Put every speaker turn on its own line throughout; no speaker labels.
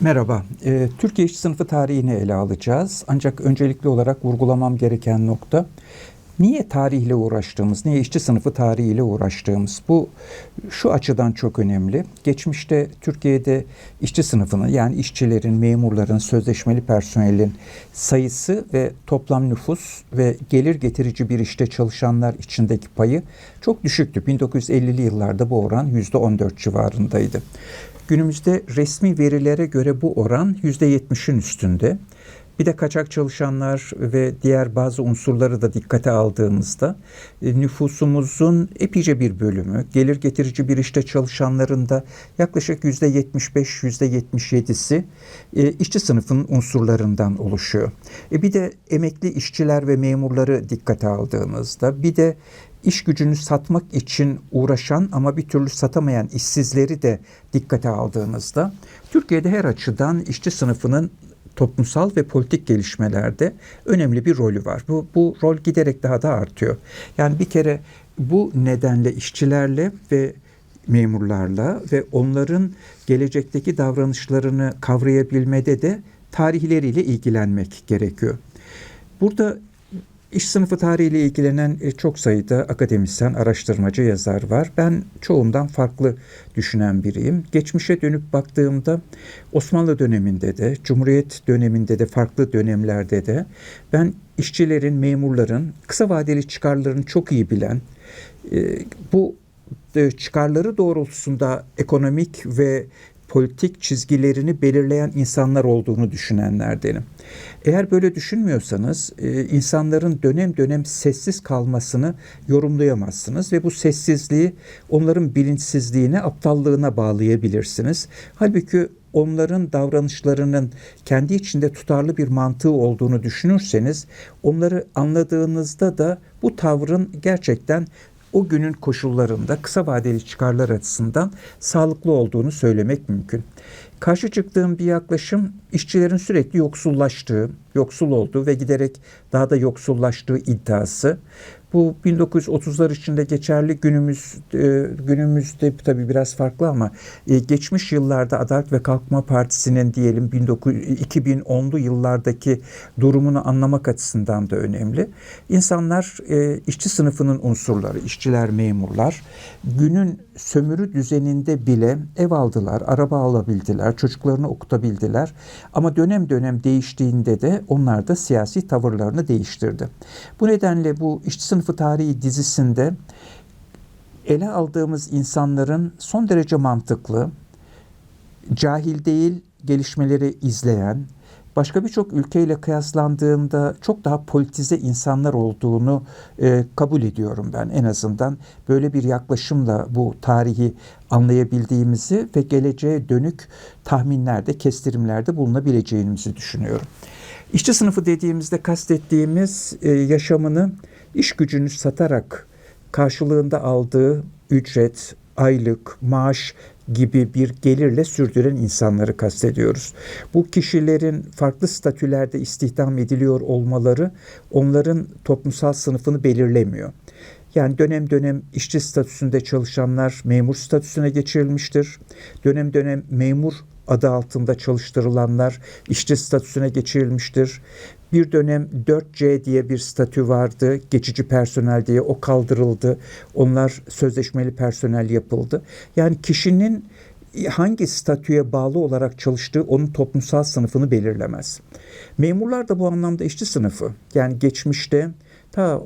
Merhaba. Ee, Türkiye işçi sınıfı tarihini ele alacağız. Ancak öncelikli olarak vurgulamam gereken nokta niye tarihle uğraştığımız, niye işçi sınıfı tarihiyle uğraştığımız. Bu şu açıdan çok önemli. Geçmişte Türkiye'de işçi sınıfının yani işçilerin, memurların, sözleşmeli personelin sayısı ve toplam nüfus ve gelir getirici bir işte çalışanlar içindeki payı çok düşüktü. 1950'li yıllarda bu oran %14 civarındaydı. Günümüzde resmi verilere göre bu oran %70'in üstünde. Bir de kaçak çalışanlar ve diğer bazı unsurları da dikkate aldığımızda e, nüfusumuzun epeyce bir bölümü gelir getirici bir işte çalışanların da yaklaşık %75-%77'si e, işçi sınıfının unsurlarından oluşuyor. E bir de emekli işçiler ve memurları dikkate aldığımızda bir de iş gücünü satmak için uğraşan ama bir türlü satamayan işsizleri de dikkate aldığımızda Türkiye'de her açıdan işçi sınıfının toplumsal ve politik gelişmelerde önemli bir rolü var. Bu, bu rol giderek daha da artıyor. Yani bir kere bu nedenle işçilerle ve memurlarla ve onların gelecekteki davranışlarını kavrayabilmede de tarihleriyle ilgilenmek gerekiyor. Burada İş sınıfı tarihiyle ilgilenen e, çok sayıda akademisyen, araştırmacı, yazar var. Ben çoğundan farklı düşünen biriyim. Geçmişe dönüp baktığımda Osmanlı döneminde de, Cumhuriyet döneminde de, farklı dönemlerde de ben işçilerin, memurların kısa vadeli çıkarlarını çok iyi bilen, e, bu e, çıkarları doğrultusunda ekonomik ve politik çizgilerini belirleyen insanlar olduğunu düşünenlerdenim. Eğer böyle düşünmüyorsanız e, insanların dönem dönem sessiz kalmasını yorumlayamazsınız ve bu sessizliği onların bilinçsizliğine, aptallığına bağlayabilirsiniz. Halbuki onların davranışlarının kendi içinde tutarlı bir mantığı olduğunu düşünürseniz onları anladığınızda da bu tavrın gerçekten o günün koşullarında kısa vadeli çıkarlar açısından sağlıklı olduğunu söylemek mümkün. Karşı çıktığım bir yaklaşım işçilerin sürekli yoksullaştığı, yoksul olduğu ve giderek daha da yoksullaştığı iddiası. Bu 1930'lar içinde geçerli günümüz e, günümüzde tabii biraz farklı ama e, geçmiş yıllarda Adalet ve Kalkınma Partisi'nin diyelim 2010'lu yıllardaki durumunu anlamak açısından da önemli. İnsanlar e, işçi sınıfının unsurları, işçiler, memurlar günün sömürü düzeninde bile ev aldılar, araba alabildiler, çocuklarını okutabildiler. Ama dönem dönem değiştiğinde de onlar da siyasi tavırlarını değiştirdi. Bu nedenle bu işçi sınıfı tarihi dizisinde ele aldığımız insanların son derece mantıklı, cahil değil gelişmeleri izleyen, başka birçok ülkeyle kıyaslandığında çok daha politize insanlar olduğunu e, kabul ediyorum ben en azından. Böyle bir yaklaşımla bu tarihi anlayabildiğimizi ve geleceğe dönük tahminlerde, kestirimlerde bulunabileceğimizi düşünüyorum. İşçi sınıfı dediğimizde kastettiğimiz e, yaşamını iş gücünü satarak karşılığında aldığı ücret, aylık, maaş gibi bir gelirle sürdüren insanları kastediyoruz. Bu kişilerin farklı statülerde istihdam ediliyor olmaları onların toplumsal sınıfını belirlemiyor. Yani dönem dönem işçi statüsünde çalışanlar memur statüsüne geçirilmiştir. Dönem dönem memur adı altında çalıştırılanlar işçi statüsüne geçirilmiştir. Bir dönem 4C diye bir statü vardı. Geçici personel diye o kaldırıldı. Onlar sözleşmeli personel yapıldı. Yani kişinin hangi statüye bağlı olarak çalıştığı onun toplumsal sınıfını belirlemez. Memurlar da bu anlamda işçi sınıfı. Yani geçmişte ta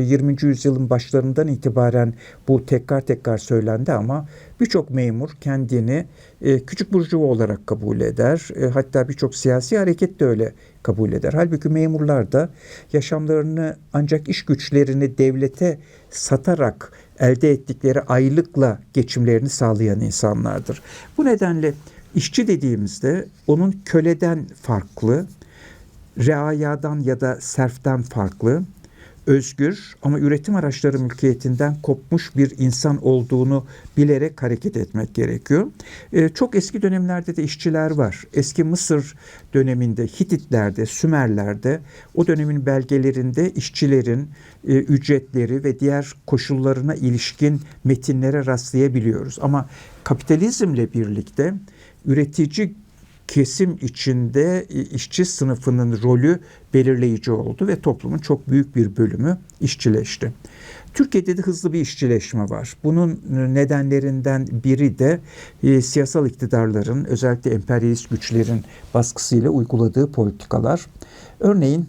20. E, yüzyılın başlarından itibaren bu tekrar tekrar söylendi ama birçok memur kendini e, küçük burjuva olarak kabul eder. E, hatta birçok siyasi hareket de öyle kabul eder. Halbuki memurlar da yaşamlarını ancak iş güçlerini devlete satarak elde ettikleri aylıkla geçimlerini sağlayan insanlardır. Bu nedenle işçi dediğimizde onun köleden farklı, reayadan ya da serften farklı, özgür ama üretim araçları mülkiyetinden kopmuş bir insan olduğunu bilerek hareket etmek gerekiyor. Ee, çok eski dönemlerde de işçiler var. Eski Mısır döneminde, Hititlerde, Sümerlerde o dönemin belgelerinde işçilerin e, ücretleri ve diğer koşullarına ilişkin metinlere rastlayabiliyoruz. Ama kapitalizmle birlikte üretici kesim içinde e, işçi sınıfının rolü belirleyici oldu ve toplumun çok büyük bir bölümü işçileşti. Türkiye'de de hızlı bir işçileşme var. Bunun nedenlerinden biri de e, siyasal iktidarların özellikle emperyalist güçlerin baskısıyla uyguladığı politikalar. Örneğin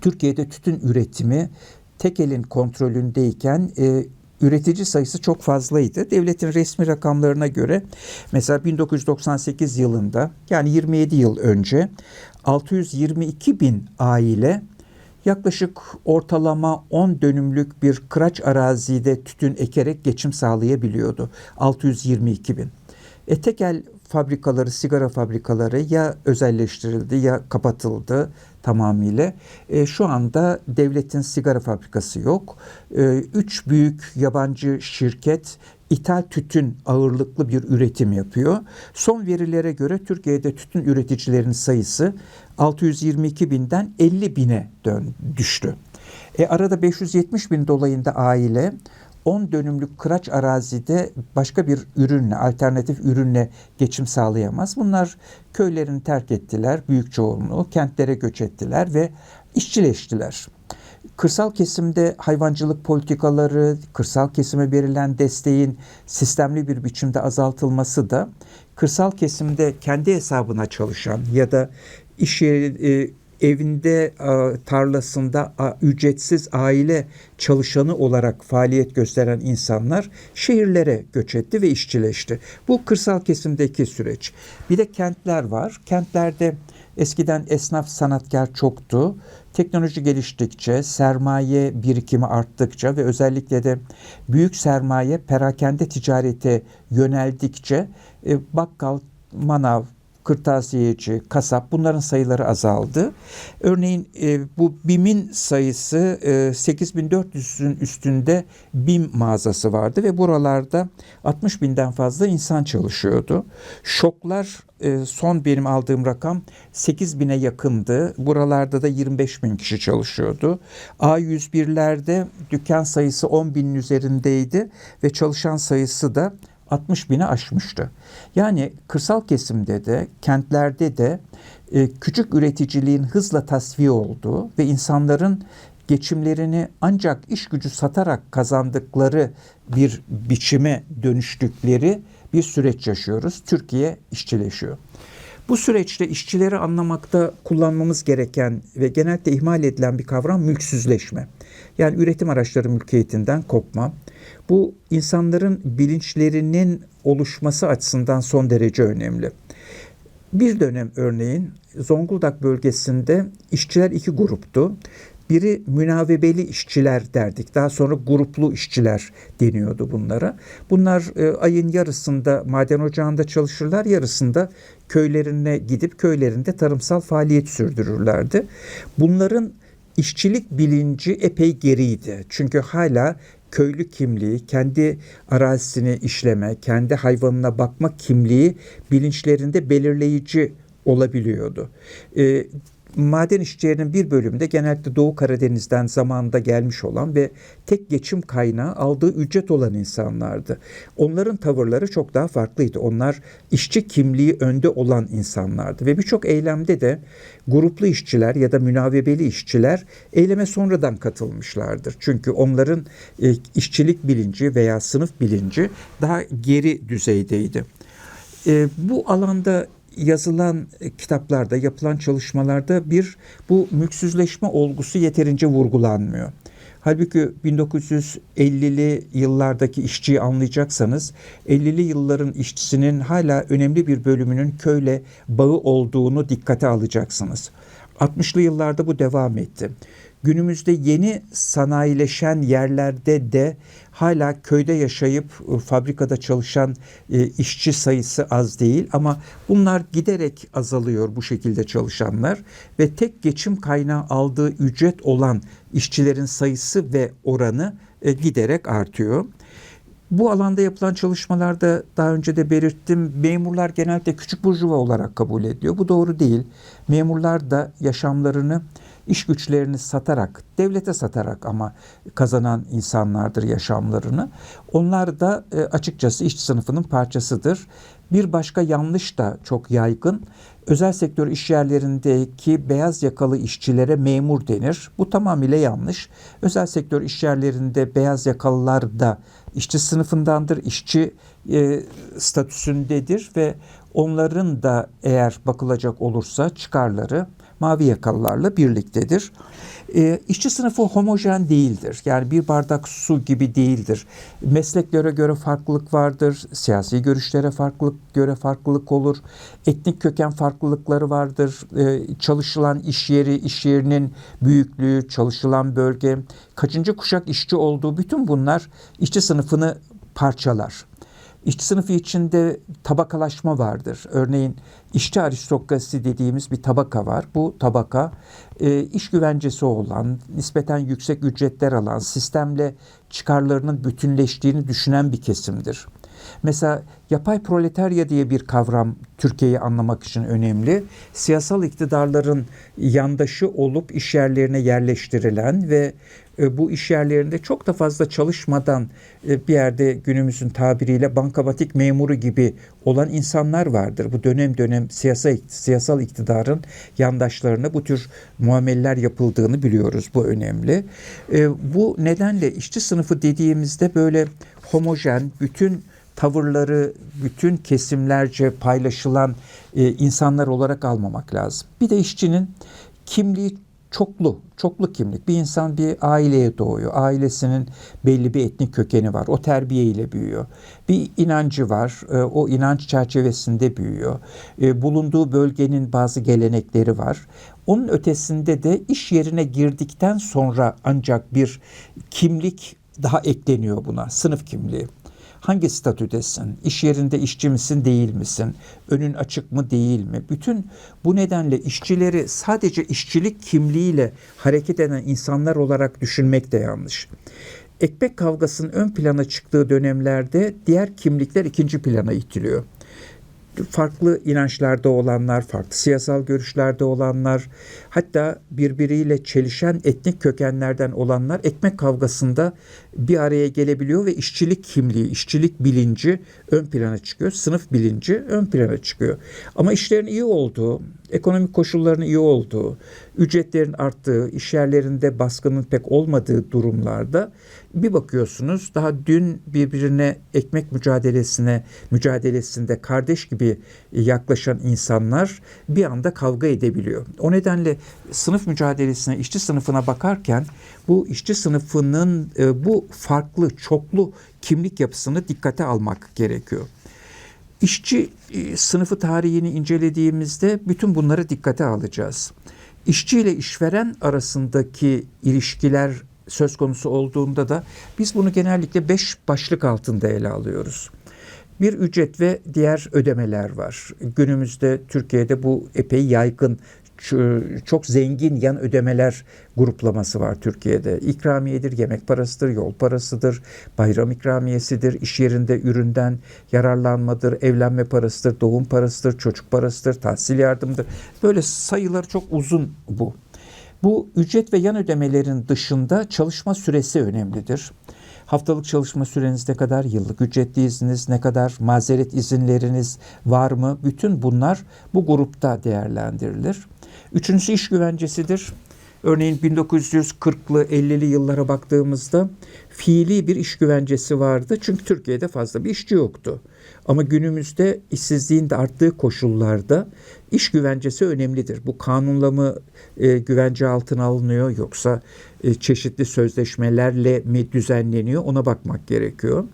Türkiye'de tütün üretimi tek elin kontrolündeyken e, üretici sayısı çok fazlaydı. Devletin resmi rakamlarına göre mesela 1998 yılında yani 27 yıl önce 622 bin aile yaklaşık ortalama 10 dönümlük bir kıraç arazide tütün ekerek geçim sağlayabiliyordu. 622 bin. E, tekel fabrikaları, sigara fabrikaları ya özelleştirildi ya kapatıldı tamamıyla. E, şu anda devletin sigara fabrikası yok. E, üç büyük yabancı şirket ithal tütün ağırlıklı bir üretim yapıyor. Son verilere göre Türkiye'de tütün üreticilerinin sayısı 622 binden 50 bine dön, düştü. E, arada 570 bin dolayında aile 10 dönümlük kıraç arazide başka bir ürünle, alternatif ürünle geçim sağlayamaz. Bunlar köylerini terk ettiler, büyük çoğunluğu, kentlere göç ettiler ve işçileştiler. Kırsal kesimde hayvancılık politikaları, kırsal kesime verilen desteğin sistemli bir biçimde azaltılması da kırsal kesimde kendi hesabına çalışan ya da iş yeri, e, evinde tarlasında ücretsiz aile çalışanı olarak faaliyet gösteren insanlar şehirlere göç etti ve işçileşti. Bu kırsal kesimdeki süreç. Bir de kentler var. Kentlerde eskiden esnaf sanatkar çoktu. Teknoloji geliştikçe, sermaye birikimi arttıkça ve özellikle de büyük sermaye perakende ticarete yöneldikçe e, bakkal, manav, kırtasiyeci, kasap bunların sayıları azaldı. Örneğin e, bu BİM'in sayısı e, 8400'ün üstünde BİM mağazası vardı ve buralarda 60 binden fazla insan çalışıyordu. Şoklar e, son benim aldığım rakam 8 bine yakındı. Buralarda da 25 bin kişi çalışıyordu. A101'lerde dükkan sayısı 10 binin üzerindeydi ve çalışan sayısı da 60 bini aşmıştı. Yani kırsal kesimde de kentlerde de e, küçük üreticiliğin hızla tasfiye olduğu ve insanların geçimlerini ancak iş gücü satarak kazandıkları bir biçime dönüştükleri bir süreç yaşıyoruz. Türkiye işçileşiyor. Bu süreçte işçileri anlamakta kullanmamız gereken ve genellikle ihmal edilen bir kavram mülksüzleşme. Yani üretim araçları mülkiyetinden kopma. Bu insanların bilinçlerinin oluşması açısından son derece önemli. Bir dönem örneğin Zonguldak bölgesinde işçiler iki gruptu. Biri münavebeli işçiler derdik. Daha sonra gruplu işçiler deniyordu bunlara. Bunlar e, ayın yarısında maden ocağında çalışırlar, yarısında köylerine gidip köylerinde tarımsal faaliyet sürdürürlerdi. Bunların işçilik bilinci epey geriydi. Çünkü hala köylü kimliği, kendi arazisini işleme, kendi hayvanına bakma kimliği bilinçlerinde belirleyici olabiliyordu. E, maden işçilerinin bir bölümünde genellikle Doğu Karadeniz'den zamanında gelmiş olan ve tek geçim kaynağı aldığı ücret olan insanlardı. Onların tavırları çok daha farklıydı. Onlar işçi kimliği önde olan insanlardı ve birçok eylemde de gruplu işçiler ya da münavebeli işçiler eyleme sonradan katılmışlardır. Çünkü onların e, işçilik bilinci veya sınıf bilinci daha geri düzeydeydi. E, bu alanda yazılan kitaplarda, yapılan çalışmalarda bir bu mülksüzleşme olgusu yeterince vurgulanmıyor. Halbuki 1950'li yıllardaki işçiyi anlayacaksanız 50'li yılların işçisinin hala önemli bir bölümünün köyle bağı olduğunu dikkate alacaksınız. 60'lı yıllarda bu devam etti. Günümüzde yeni sanayileşen yerlerde de hala köyde yaşayıp e, fabrikada çalışan e, işçi sayısı az değil ama bunlar giderek azalıyor bu şekilde çalışanlar ve tek geçim kaynağı aldığı ücret olan işçilerin sayısı ve oranı e, giderek artıyor. Bu alanda yapılan çalışmalarda daha önce de belirttim memurlar genelde küçük burjuva olarak kabul ediyor. Bu doğru değil. Memurlar da yaşamlarını iş güçlerini satarak, devlete satarak ama kazanan insanlardır yaşamlarını. Onlar da e, açıkçası işçi sınıfının parçasıdır Bir başka yanlış da çok yaygın. Özel sektör iş yerlerindeki beyaz yakalı işçilere memur denir. Bu tamamıyla yanlış. Özel sektör iş yerlerinde beyaz yakalılar da işçi sınıfındandır, işçi e, statüsündedir ve onların da eğer bakılacak olursa çıkarları mavi yakalılarla birliktedir. E, işçi sınıfı homojen değildir. Yani bir bardak su gibi değildir. Mesleklere göre farklılık vardır. Siyasi görüşlere farklılık göre farklılık olur. Etnik köken farklılıkları vardır. E, çalışılan iş yeri, iş yerinin büyüklüğü, çalışılan bölge, kaçıncı kuşak işçi olduğu bütün bunlar işçi sınıfını parçalar. İşçi sınıfı içinde tabakalaşma vardır. Örneğin işçi aristokrasi dediğimiz bir tabaka var. Bu tabaka e, iş güvencesi olan, nispeten yüksek ücretler alan, sistemle çıkarlarının bütünleştiğini düşünen bir kesimdir. Mesela yapay proletarya diye bir kavram Türkiye'yi anlamak için önemli. Siyasal iktidarların yandaşı olup iş yerlerine yerleştirilen ve e, bu iş yerlerinde çok da fazla çalışmadan e, bir yerde günümüzün tabiriyle bankamatik memuru gibi olan insanlar vardır. Bu dönem dönem siyasal, iktidarın yandaşlarına bu tür muameleler yapıldığını biliyoruz. Bu önemli. E, bu nedenle işçi sınıfı dediğimizde böyle homojen, bütün tavırları bütün kesimlerce paylaşılan e, insanlar olarak almamak lazım. Bir de işçinin kimliği çoklu, çoklu kimlik. Bir insan bir aileye doğuyor. Ailesinin belli bir etnik kökeni var. O terbiyeyle büyüyor. Bir inancı var. E, o inanç çerçevesinde büyüyor. E, bulunduğu bölgenin bazı gelenekleri var. Onun ötesinde de iş yerine girdikten sonra ancak bir kimlik daha ekleniyor buna. Sınıf kimliği. Hangi statüdesin? İş yerinde işçi misin, değil misin? Önün açık mı, değil mi? Bütün bu nedenle işçileri sadece işçilik kimliğiyle hareket eden insanlar olarak düşünmek de yanlış. Ekmek kavgasının ön plana çıktığı dönemlerde diğer kimlikler ikinci plana itiliyor farklı inançlarda olanlar, farklı siyasal görüşlerde olanlar, hatta birbiriyle çelişen etnik kökenlerden olanlar ekmek kavgasında bir araya gelebiliyor ve işçilik kimliği, işçilik bilinci ön plana çıkıyor. Sınıf bilinci ön plana çıkıyor. Ama işlerin iyi olduğu, ekonomik koşulların iyi olduğu, ücretlerin arttığı, iş yerlerinde baskının pek olmadığı durumlarda bir bakıyorsunuz daha dün birbirine ekmek mücadelesine mücadelesinde kardeş gibi yaklaşan insanlar bir anda kavga edebiliyor. O nedenle sınıf mücadelesine, işçi sınıfına bakarken bu işçi sınıfının e, bu farklı, çoklu kimlik yapısını dikkate almak gerekiyor. İşçi e, sınıfı tarihini incelediğimizde bütün bunları dikkate alacağız. İşçi ile işveren arasındaki ilişkiler söz konusu olduğunda da biz bunu genellikle beş başlık altında ele alıyoruz. Bir ücret ve diğer ödemeler var. Günümüzde Türkiye'de bu epey yaygın çok zengin yan ödemeler gruplaması var Türkiye'de. İkramiyedir, yemek parasıdır, yol parasıdır, bayram ikramiyesidir, iş yerinde üründen yararlanmadır, evlenme parasıdır, doğum parasıdır, çocuk parasıdır, tahsil yardımıdır. Böyle sayılar çok uzun bu. Bu ücret ve yan ödemelerin dışında çalışma süresi önemlidir. Haftalık çalışma süreniz ne kadar, yıllık ücretli izniniz ne kadar, mazeret izinleriniz var mı? Bütün bunlar bu grupta değerlendirilir. Üçüncüsü iş güvencesidir. Örneğin 1940'lı 50'li yıllara baktığımızda fiili bir iş güvencesi vardı. Çünkü Türkiye'de fazla bir işçi yoktu. Ama günümüzde işsizliğin de arttığı koşullarda iş güvencesi önemlidir. Bu kanunla mı e, güvence altına alınıyor yoksa e, çeşitli sözleşmelerle mi düzenleniyor ona bakmak gerekiyor.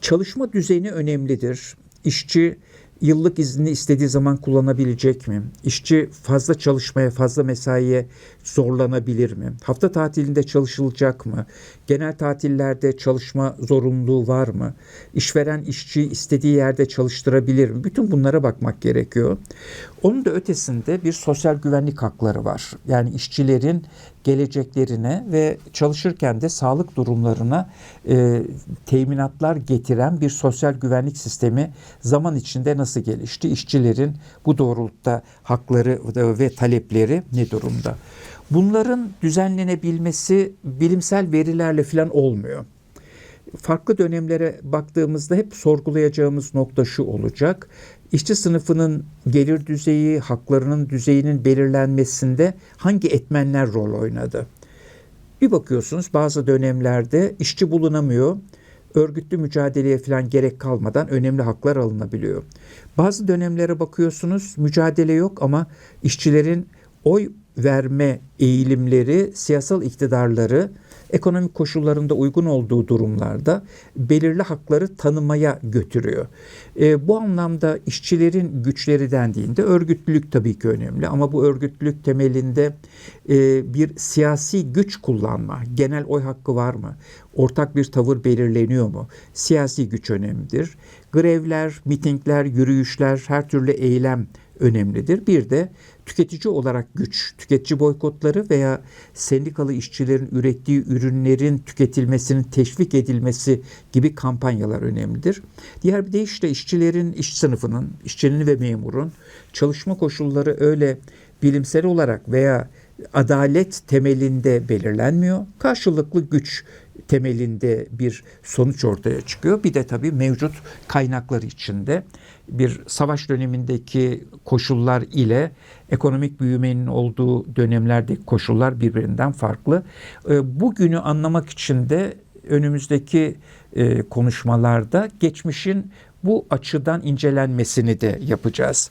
Çalışma düzeni önemlidir. İşçi yıllık izni istediği zaman kullanabilecek mi? İşçi fazla çalışmaya, fazla mesaiye zorlanabilir mi? Hafta tatilinde çalışılacak mı? Genel tatillerde çalışma zorunluluğu var mı? İşveren işçi istediği yerde çalıştırabilir mi? Bütün bunlara bakmak gerekiyor. Onun da ötesinde bir sosyal güvenlik hakları var. Yani işçilerin geleceklerine ve çalışırken de sağlık durumlarına e, teminatlar getiren bir sosyal güvenlik sistemi zaman içinde nasıl gelişti? İşçilerin bu doğrultuda hakları ve talepleri ne durumda? Bunların düzenlenebilmesi bilimsel verilerle falan olmuyor. farklı dönemlere baktığımızda hep sorgulayacağımız nokta şu olacak. İşçi sınıfının gelir düzeyi, haklarının düzeyinin belirlenmesinde hangi etmenler rol oynadı? Bir bakıyorsunuz bazı dönemlerde işçi bulunamıyor. Örgütlü mücadeleye falan gerek kalmadan önemli haklar alınabiliyor. Bazı dönemlere bakıyorsunuz mücadele yok ama işçilerin oy verme eğilimleri, siyasal iktidarları ekonomik koşullarında uygun olduğu durumlarda belirli hakları tanımaya götürüyor. E, bu anlamda işçilerin güçleri dendiğinde örgütlülük tabii ki önemli ama bu örgütlülük temelinde e, bir siyasi güç kullanma, genel oy hakkı var mı? Ortak bir tavır belirleniyor mu? Siyasi güç önemlidir. Grevler, mitingler, yürüyüşler, her türlü eylem önemlidir. Bir de tüketici olarak güç, tüketici boykotları veya sendikalı işçilerin ürettiği ürünlerin tüketilmesinin teşvik edilmesi gibi kampanyalar önemlidir. Diğer bir deyişle işçilerin, iş sınıfının, işçinin ve memurun çalışma koşulları öyle bilimsel olarak veya adalet temelinde belirlenmiyor. Karşılıklı güç temelinde bir sonuç ortaya çıkıyor. Bir de tabii mevcut kaynaklar içinde bir savaş dönemindeki koşullar ile ekonomik büyümenin olduğu dönemlerdeki koşullar birbirinden farklı. Bugünü anlamak için de önümüzdeki e, konuşmalarda geçmişin bu açıdan incelenmesini de yapacağız.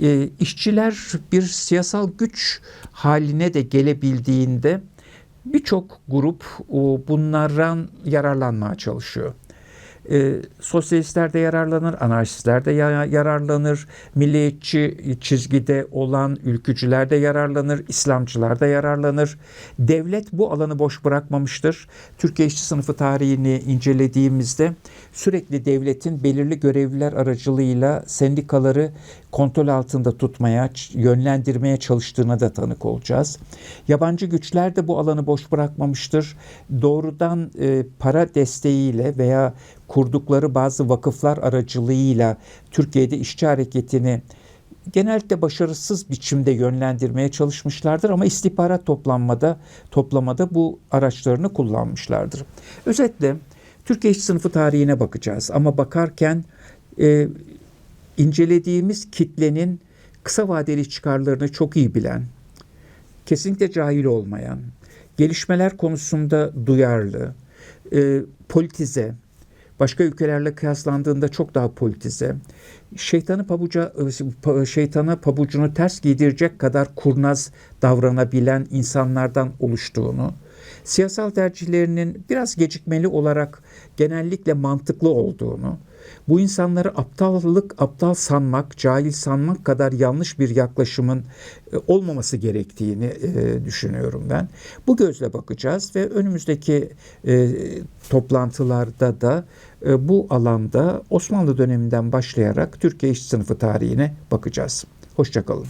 E, işçiler bir siyasal güç haline de gelebildiğinde birçok grup bunlardan yararlanmaya çalışıyor. E, sosyalistler de yararlanır, anarşistler de yararlanır, milliyetçi çizgide olan ülkücüler de yararlanır, İslamcılar da yararlanır. Devlet bu alanı boş bırakmamıştır. Türkiye işçi sınıfı tarihini incelediğimizde sürekli devletin belirli görevliler aracılığıyla sendikaları kontrol altında tutmaya, yönlendirmeye çalıştığına da tanık olacağız. Yabancı güçler de bu alanı boş bırakmamıştır. Doğrudan e, para desteğiyle veya kurdukları bazı vakıflar aracılığıyla Türkiye'de işçi hareketini genellikle başarısız biçimde yönlendirmeye çalışmışlardır ama istihbarat toplanmada toplamada bu araçlarını kullanmışlardır. Özetle Türkiye işçi sınıfı tarihine bakacağız ama bakarken e, incelediğimiz kitlenin kısa vadeli çıkarlarını çok iyi bilen, kesinlikle cahil olmayan, gelişmeler konusunda duyarlı, e, politize, başka ülkelerle kıyaslandığında çok daha politize, şeytanı pabuca şeytana pabucunu ters giydirecek kadar kurnaz davranabilen insanlardan oluştuğunu, siyasal tercihlerinin biraz gecikmeli olarak genellikle mantıklı olduğunu, bu insanları aptallık, aptal sanmak, cahil sanmak kadar yanlış bir yaklaşımın e, olmaması gerektiğini e, düşünüyorum ben. Bu gözle bakacağız ve önümüzdeki e, toplantılarda da bu alanda Osmanlı döneminden başlayarak Türkiye İş Sınıfı tarihine bakacağız. Hoşçakalın.